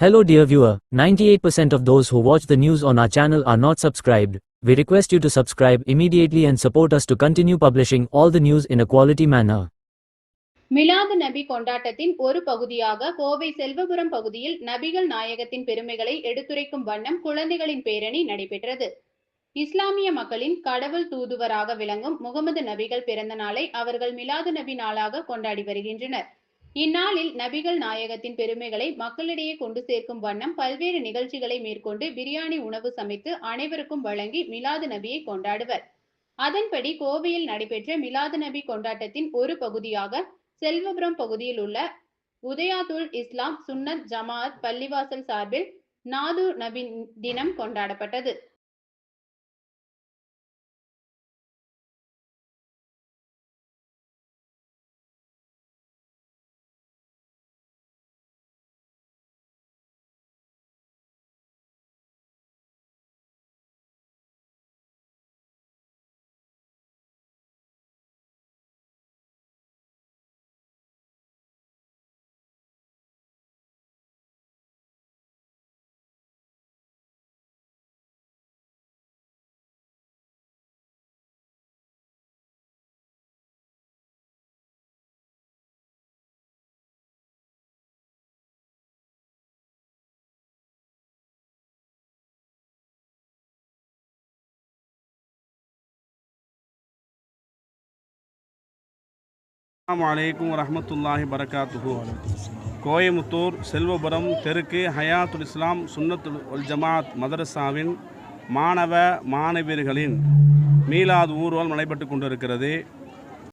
Hello dear viewer, 98% of those who watch the news on our channel are not subscribed. We request you to subscribe immediately and support us to continue publishing all the news in a quality manner. Milad Nabi கொண்டாட்டத்தின் ஒரு பகுதியாக கோவை செல்வபுரம் பகுதியில் நபிகள் நாயகத்தின் பெருமைகளை எடுத்துரைக்கும் வண்ணம் குழந்தைகளின் பேரணி நடைபெற்றது இஸ்லாமிய மக்களின் கடவுள் தூதுவராக விளங்கும் முகமது நபிகள் பிறந்த நாளை அவர்கள் மிலாது நபி நாளாக கொண்டாடி வருகின்றனர் இந்நாளில் நபிகள் நாயகத்தின் பெருமைகளை மக்களிடையே கொண்டு சேர்க்கும் வண்ணம் பல்வேறு நிகழ்ச்சிகளை மேற்கொண்டு பிரியாணி உணவு சமைத்து அனைவருக்கும் வழங்கி மிலாது நபியை கொண்டாடுவர். அதன்படி கோவையில் நடைபெற்ற மிலாது நபி கொண்டாட்டத்தின் ஒரு பகுதியாக செல்வபுரம் பகுதியில் உள்ள உதயாத்துல் இஸ்லாம் சுன்னத் ஜமாஅத் பள்ளிவாசல் சார்பில் நாது நபி தினம் கொண்டாடப்பட்டது. அஸ்ஸலாமு அலைக்கும் வரமத்துல்லாஹி வரகாத்துஹு. கோயமுத்தூர் செல்வபுரம் தெற்கு ஹயாத்துல் இஸ்லாம் சுன்னத்துல் உல் ஜமாத் மதரசாவின் மாணவ மாணவியர்களின் மீலாது ஊர்வலம் நடைபெற்று கொண்டிருக்கிறது.